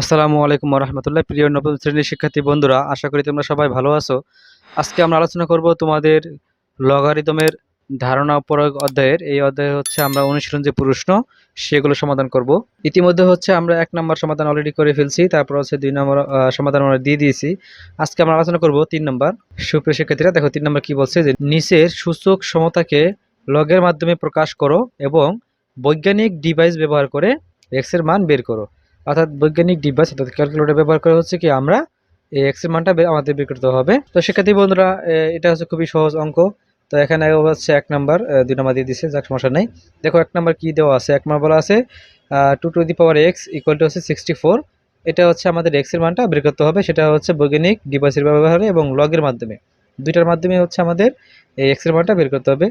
আসসালামু আলাইকুম রহমতুল্লাহ প্রিয় নবম শ্রেণির শিক্ষার্থী বন্ধুরা, আশা করি তোমরা সবাই ভালো আছো। আজকে আমরা আলোচনা করব তোমাদের লগারিদমের ধারণা প্রয়োগ অধ্যায়ের। এই অধ্যায়ে হচ্ছে আমরা অনুশীলন যে প্রশ্ন, সেগুলো সমাধান করব। ইতিমধ্যে হচ্ছে আমরা এক নম্বর সমাধান অলরেডি করে ফেলছি, তারপর হচ্ছে দুই নম্বর সমাধান আমরা দিয়ে দিয়েছি। আজকে আমরা আলোচনা করব তিন নম্বর। সুপ্রিয় শিক্ষার্থীরা, দেখো তিন নম্বর কি বলছে যে, নিচের সূচক সমতাকে লগের মাধ্যমে প্রকাশ করো এবং বৈজ্ঞানিক ডিভাইস ব্যবহার করে এক্সের মান বের করো। অর্থাৎ বৈজ্ঞানিক ডিভাইস অর্থাৎ ক্যালকুলেটর ব্যবহার করে হচ্ছে কি আমরা এই এক্সের মানটা আমাদের বের করতে হবে। তো শিক্ষার্থী বন্ধুরা এটা হচ্ছে খুবই সহজ অঙ্ক। তো এখানে হচ্ছে এক নাম্বার দুই নাম্বার দিয়ে দিচ্ছে যাক সমস্যা নেই। দেখো এক নাম্বার কি দেওয়া আছে? এক নাম্বার বলা আছে two to the power x equal to হচ্ছে সিক্সটি ফোর এটা হচ্ছে আমাদের এক্সের মানটা বের করতে হবে, সেটা হচ্ছে বৈজ্ঞানিক ডিভাইসের ব্যবহারে এবং লগের মাধ্যমে। দুইটার মাধ্যমে হচ্ছে আমাদের এই এক্সের মানটা বের করতে হবে।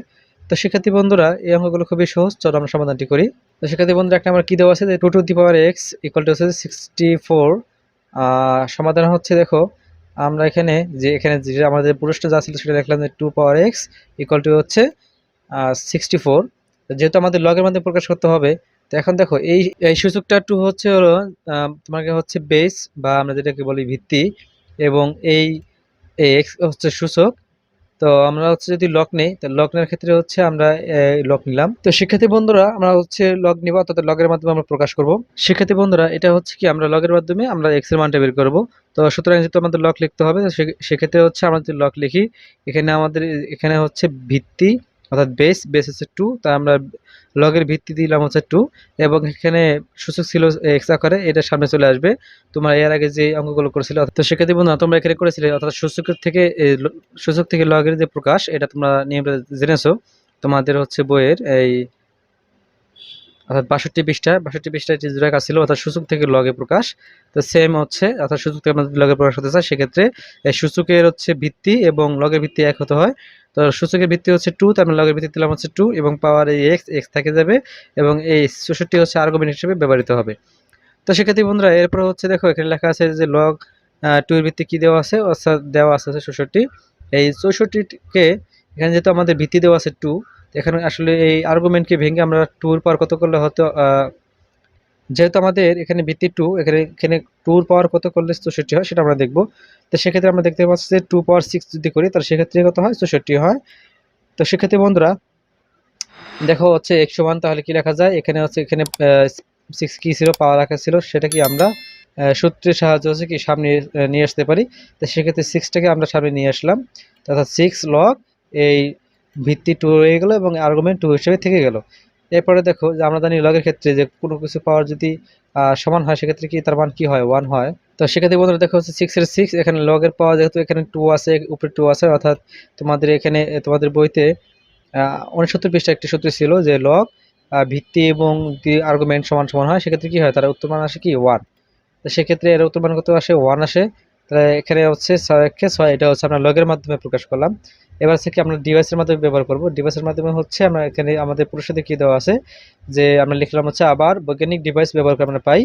তো শিক্ষার্থী বন্ধুরা, এই অঙ্কগুলো খুবই সহজ। চলো আমরা সমাধানটি করি। তো শিক্ষার্থী বন্ধুরা, একটা আমার কি দেওয়া আছে? যে two to the power x equal to হচ্ছে সিক্সটি ফোর সমাধান হচ্ছে দেখো, আমরা এখানে যে এখানে যে আমাদের পুরুষটা যা ছিল সেটা দেখলাম যে two power x equal to হচ্ছে সিক্সটি ফোর যেহেতু আমাদের লগের মধ্যে প্রকাশ করতে হবে, তো এখন দেখো, এই এই সূচকটা টু হচ্ছে হলো তোমাকে হচ্ছে বেস বা আমরা যেটাকে বলি ভিত্তি এবং এই এক্স হচ্ছে সূচক। তো আমরা হচ্ছে যদি লক নেই তো লক নেওয়ার ক্ষেত্রে হচ্ছে আমরা লক নিলাম। তো শিক্ষার্থী বন্ধুরা, আমরা হচ্ছে লগ নিব, অর্থাৎ লগের মাধ্যমে আমরা প্রকাশ করব। শিক্ষার্থী বন্ধুরা, এটা হচ্ছে কি, আমরা লগের মাধ্যমে আমরা এক্সের মানটা বের করব। তো সুতরাং যেহেতু আমাদের লক লিখতে হবে সেক্ষেত্রে হচ্ছে আমরা যদি লক লিখি, এখানে আমাদের, এখানে হচ্ছে ভিত্তি অর্থাৎ বেস বেস হচ্ছে টু তা আমরা লগের ভিত্তি দিলাম হচ্ছে টু এবং এখানে সূচক ছিল এক্স আকারে, এটা সামনে চলে আসবে। তোমরা এর আগে যে অঙ্কগুলো করেছিলে তো সেক্ষেত্রে বন্ধুরা তোমরা এখানে করেছিলে, অর্থাৎ সূচকের থেকে সূচক থেকে লগের যে প্রকাশ, এটা তোমরা নিয়মটা জেনেছো। তোমাদের হচ্ছে বইয়ের এই, অর্থাৎ বাষট্টি পৃষ্ঠা, বাষট্টি পৃষ্ঠায় যে রেখা ছিল, অর্থাৎ সূচক থেকে লগে প্রকাশ। তো সেম হচ্ছে, অর্থাৎ সূচক থেকে আমাদের লগে প্রকাশ হতে চায়, সেক্ষেত্রে সূচকের হচ্ছে ভিত্তি এবং লগের ভিত্তি এক হতে হয়। তো সূচকের ভিত্তি হচ্ছে টু তার মানে লগের ভিত্তি দিলাম হচ্ছে টু এবং পাওয়ার এই এক্স এক্স থেকে যাবে এবং এই চৌষট্টি হচ্ছে আর্গুমেন্ট হিসেবে ব্যবহৃত হবে। তো সেক্ষেত্রে বন্ধুরা, এরপর হচ্ছে দেখো, এখানে লেখা আছে যে লগ টু এর ভিত্তি কি দেওয়া আছে? অর্থাৎ দেওয়া আছে হচ্ছে চৌষট্টি। এই চৌষট্টিকে এখানে যেহেতু আমাদের ভিত্তি দেওয়া আছে টু এখানে আসলে এই আর্গুমেন্টকে ভেঙে আমরা টুর পর কত করলে হয়তো যেহেতু আমাদের এখানে ভিত্তি টু এখানে এখানে টুর পাওয়ার কত করলে চৌষট্টি হয় সেটা আমরা দেখব। তো সেক্ষেত্রে আমরা দেখতে পাচ্ছি যে টু পাওয়ার সিক্স যদি করি, তাহলে সেক্ষেত্রে কত হয়? চৌষট্টি হয়। তো সেক্ষেত্রে বন্ধুরা, দেখো হচ্ছে এক সমান তাহলে কি লেখা যায়? এখানে হচ্ছে, এখানে সিক্স কি ছিল? পাওয়ার রাখা ছিল। সেটা কি আমরা সূত্রের সাহায্য হচ্ছে কি সামনে নিয়ে আসতে পারি। তো সেক্ষেত্রে সিক্সটাকে আমরা সামনে নিয়ে আসলাম। অর্থাৎ সিক্স লগ এই ভিত্তি টু হয়ে গেলো এবং আর্গুমেন্ট টু হিসেবে থেকে গেল। এরপরে দেখো যে আমরা জানি লগের ক্ষেত্রে যে কোনো কিছু পাওয়ার যদি সমান হয়, সেক্ষেত্রে কি তার মান কি হয়? ওয়ান হয়। তো সেক্ষেত্রে বন্ধুরা দেখো হচ্ছে সিক্স এর সিক্স এখানে লগের পাওয়া যেহেতু এখানে টু আছে, উপরে টু আছে, অর্থাৎ তোমাদের এখানে তোমাদের বইতে উনসত্তর পৃষ্ঠা একটি সূত্র ছিল যে লগ ভিত্তি এবং আর্গুমেন্ট সমান সমান হয়, সেক্ষেত্রে কি হয়? তার উত্তর মান আসে কি? ওয়ান তো সেক্ষেত্রে এর উত্তর মান কত আসে? ওয়ান আসে। তাহলে এখানে হচ্ছে, ছয় ছয়, এটা হচ্ছে আমরা লগের মাধ্যমে প্রকাশ করলাম। এবার হচ্ছে কি আমরা ডিভাইসের মাধ্যমে ব্যবহার করব। ডিভাইসের মাধ্যমে হচ্ছে আমরা এখানে আমাদের পুরুষদের কী দেওয়া আছে যে আমরা লিখলাম হচ্ছে আবার বৈজ্ঞানিক ডিভাইস ব্যবহার করে আমরা পাই।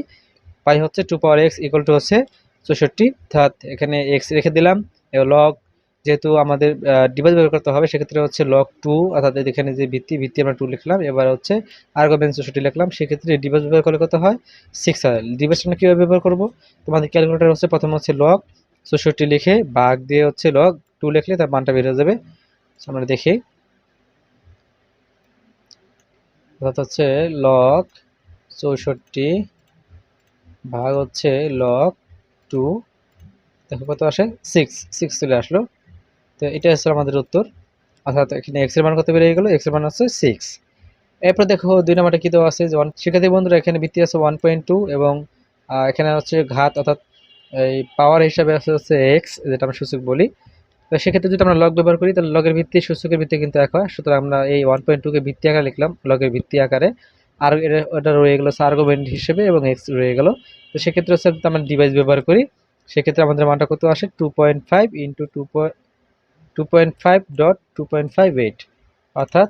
পাই হচ্ছে two power x equal to হচ্ছে চৌষট্টি। অর্থাৎ এখানে এক্স রেখে দিলাম লগ যেহেতু আমাদের ডিভাইস ব্যবহার করতে হবে, সেক্ষেত্রে হচ্ছে লক টু অর্থাৎ এখানে যে ভিত্তি ভিত্তি আমরা টু লিখলাম, এবার হচ্ছে আর্গুমেন্ট চৌষট্টি লিখলাম, সেক্ষেত্রে ডিভাইস ব্যবহার করলে কত হয়? সিক্স হয়। ডিভাইস আমরা কীভাবে ব্যবহার করব? তোমাদের ক্যালকুলেটার হচ্ছে প্রথম হচ্ছে লক চৌষট্টি লিখে বাঘ দিয়ে হচ্ছে লগ টু লিখলে তার মানটা হয়ে যাবে। আমরা দেখি। অর্থাৎ হচ্ছে লগ চৌষট্টি ভাগ হচ্ছে লগ টু দেখো কত আসে? সিক্স সিক্স চলে আসলো। তো এটা হচ্ছে আমাদের উত্তর। অর্থাৎ এখানে এক্সের মান কত বেরিয়ে গেলো? এক্সের মান হচ্ছে সিক্স এরপর দেখো দুই নম্বরটা কী দেওয়া আছে? ওয়ান শিক্ষার্থী বন্ধুরা, এখানে ভিত্তি আছে ওয়ান পয়েন্ট টু এবং এখানে হচ্ছে ঘাত, অর্থাৎ এই পাওয়ার হিসাবে আছে হচ্ছে এক্স যেটা আমরা সূচক বলি। তো সেক্ষেত্রে যদি আমরা লগ ব্যবহার করি, তাহলে লগের ভিত্তি সূচকের ভিত্তি কিন্তু এক হয়। সুতরাং আমরা এই ওয়ান পয়েন্ট টুকে ভিত্তি আকারে লিখলাম লগের ভিত্তি আকারে। আর এটা রয়ে গেলো আর্গুমেন্ট হিসেবে এবং এক্স রয়ে গেল। তো সেক্ষেত্রে হচ্ছে আমরা ডিভাইস ব্যবহার করি, সেক্ষেত্রে আমাদের মানটা কত আসে? Two point five into two two point five dot two point five eight অর্থাৎ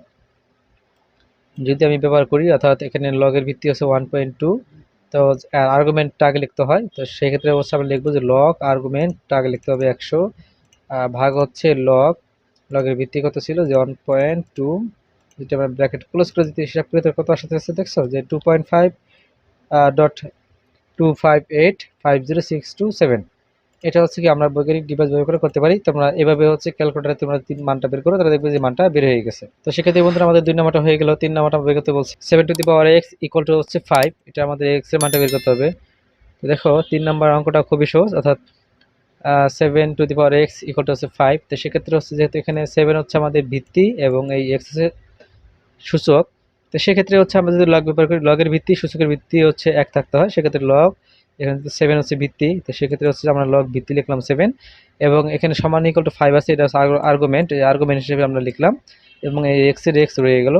যদি আমি ব্যবহার করি, অর্থাৎ এখানে লগের ভিত্তি হচ্ছে ওয়ান পয়েন্ট টু তো আর্গুমেন্টটা আগে লিখতে হয়। তো সেক্ষেত্রে অবশ্যই আমরা লিখব যে লগ আর্গুমেন্টটা আগে লিখতে হবে একশো। ভাগ হচ্ছে লগ লগের ভিত্তি কত ছিল? যে ওয়ান পয়েন্ট টু যেটা আমরা ব্র্যাকেট ক্লোজ করে দিতে হিসাব করে কত আসতে আসছে দেখছ? যে two point five dot two five eight five zero six two seven এটা হচ্ছে কি আমরা বৈজ্ঞানিক ডিভাইস ব্যবহার করে করতে পারি। তোমরা এভাবে হচ্ছে ক্যালকুলেটারে তোমরা তিন মানটা বের করো, তাহলে দেখবে যে মানটা বের হয়ে গেছে। তো সেক্ষেত্রে বন্ধুরা, আমাদের দুই নাম্বারটা হয়ে গেল। তিন নাম্বারটা বের করতে বলছি। Seven to the power x equal to হচ্ছে ফাইভ এটা আমাদের এক্সের মানটা বের করতে হবে। দেখো, তিন নাম্বার অঙ্কটা খুবই সহজ, অর্থাৎ seven to the power x equal to হচ্ছে ফাইভ তো সেক্ষেত্রে হচ্ছে যেহেতু এখানে সেভেন হচ্ছে আমাদের ভিত্তি এবং এই এক্স হচ্ছে সূচক, তো সেক্ষেত্রে হচ্ছে আমরা যদি লগ ব্যবহার করি, লগের ভিত্তি সূচকের ভিত্তি হচ্ছে এক থাকতে হয়। সেক্ষেত্রে লগ এখানে সেভেন হচ্ছে ভিত্তি, তো সেক্ষেত্রে হচ্ছে আমরা লগ ভিত্তি লিখলাম সেভেন এবং এখানে সমান ইকুয়াল টু ফাইভ আছে, এটা হচ্ছে আর্গুমেন্ট এই আর্গুমেন্ট হিসেবে আমরা লিখলাম এবং এই এক্সের এক্স রয়ে গেল।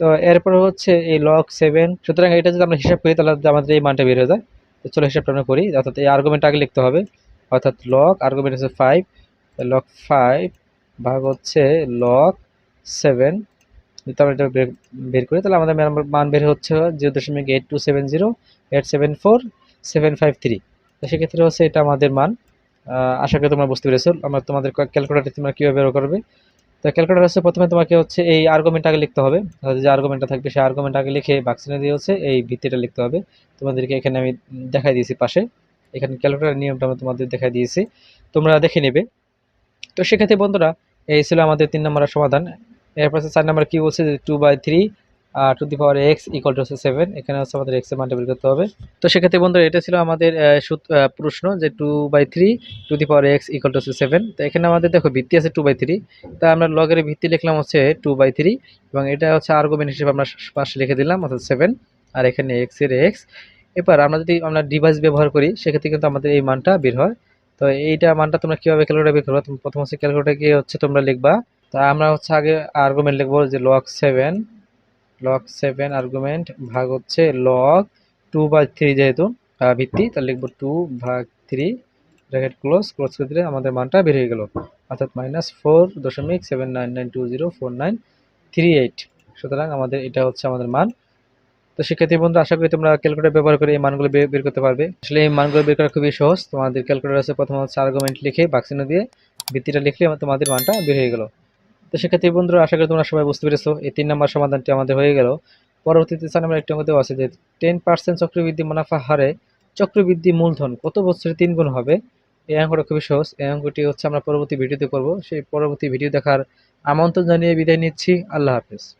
তো এরপর হচ্ছে এই লগ সেভেন সুতরাং এটা যদি আমরা হিসাব করি তাহলে আমাদের এই মানটা বের যায়। তো চলো হিসাবটা আমরা করি, অর্থাৎ এই আর্গুমেন্ট আগে লিখতে হবে। অর্থাৎ লগ আর্গুমেন্ট হচ্ছে ফাইভ লক ফাইভ ভাগ হচ্ছে লক সেভেন যদি আমরা এটা বের- করি, তাহলে আমাদের মান- বের হচ্ছে জিরো দশমিক eight two seven zero eight seven four seven five three তো সেক্ষেত্রে হচ্ছে এটা আমাদের মান। আশা করি তোমরা বুঝতে পেরেছ। আমরা তোমাদের ক্যালকুলেটার তোমরা কীভাবে বের করবে? তো ক্যালকুলেটার হচ্ছে প্রথমে তোমাকে হচ্ছে এই আর্গুমেন্ট আগে লিখতে হবে। যে আর্গুমেন্টটা থাকবে, সেই আর্গুমেন্ট আগে লিখে বাক্সিনে দিয়ে হচ্ছে এই ভিত্তিটা লিখতে হবে। তোমাদেরকে এখানে আমি দেখাই দিয়েছি পাশে। এখানে ক্যালকুলেটার নিয়মটা আমি তোমাদের দেখাই দিয়েছি। তোমরা দেখে নেবে। তো সেক্ষেত্রে বন্ধুরা, এই ছিল আমাদের তিন নম্বরের সমাধান। এরপর হচ্ছে চার নম্বর কি বলছে যে two by three to the power x equal to হচ্ছে সেভেন এখানে হচ্ছে আমাদের এক্স বের করতে হবে। তো সেক্ষেত্রে বন্ধুরা, এটা ছিল আমাদের প্রশ্ন যে two by three to the power x equal to হচ্ছে সেভেন তো এখানে আমাদের দেখো ভিত্তি আছে টু বাই থ্রি তা আমরা লগের ভিত্তি লিখলাম হচ্ছে টু বাই থ্রি এবং এটা হচ্ছে আর্গুমেন্ট হিসেবে আমরা পাশে লিখে দিলাম, অর্থাৎ সেভেন আর এখানে এক্সের এক্স এবার আমরা যদি আমরা ডিভাইস ব্যবহার করি, সেক্ষেত্রে কিন্তু আমাদের এই মানটা বের হয়। তো এইটা মানটা তোমরা কীভাবে ক্যালকুলেটার বের করবে? প্রথম হচ্ছে ক্যালকুলেটার গিয়ে হচ্ছে তোমরা লিখবা। তা আমরা হচ্ছে আগে আর্গুমেন্ট লিখব যে log seven log seven argument ভাগ হচ্ছে লক টু বাই থ্রি যেহেতু ভিত্তি, তাহলে লিখব টু ভাগ থ্রি ব্র্যাকেট ক্লোজ ক্লোজ করে দিলে আমাদের মানটা বের হয়ে গেল। অর্থাৎ মাইনাস ফোর দশমিক seven nine nine two zero four nine three eight সুতরাং আমাদের এটা হচ্ছে আমাদের মান। তো শিক্ষার্থী বন্ধু, আশা করি তোমরা ক্যালকুলেটর ব্যবহার করে এই মানগুলো বের করতে পারবে। আসলে এই মানগুলো বের করা খুবই সহজ। তোমাদের ক্যালকুলেটর আছে প্রথম হচ্ছে আর্গুমেন্ট লিখে বাক্সিনো দিয়ে ভিত্তিটা লিখলে আমার- তোমাদের মানটা বের হয়ে গেল। তো শিক্ষার্থী বন্ধুরা, আশা করি তোমরা সবাই বুঝতে পেরেছ, এই তিন নম্বর সমাধানটি আমাদের হয়ে গেল। পরবর্তীতে চার নম্বর একটি অঙ্ক আছে যে টেন পার্সেন্ট চক্রবৃদ্ধি মুনাফা হারে চক্রবৃদ্ধি মূলধন কত বছরে তিন গুণ হবে? এই অঙ্কটা খুবই সহজ। এই অঙ্কটি হচ্ছে আমরা পরবর্তী ভিডিওতে করব। সেই পরবর্তী ভিডিও দেখার আমন্ত্রণ জানিয়ে বিদায় নিচ্ছি। আল্লাহ হাফেজ।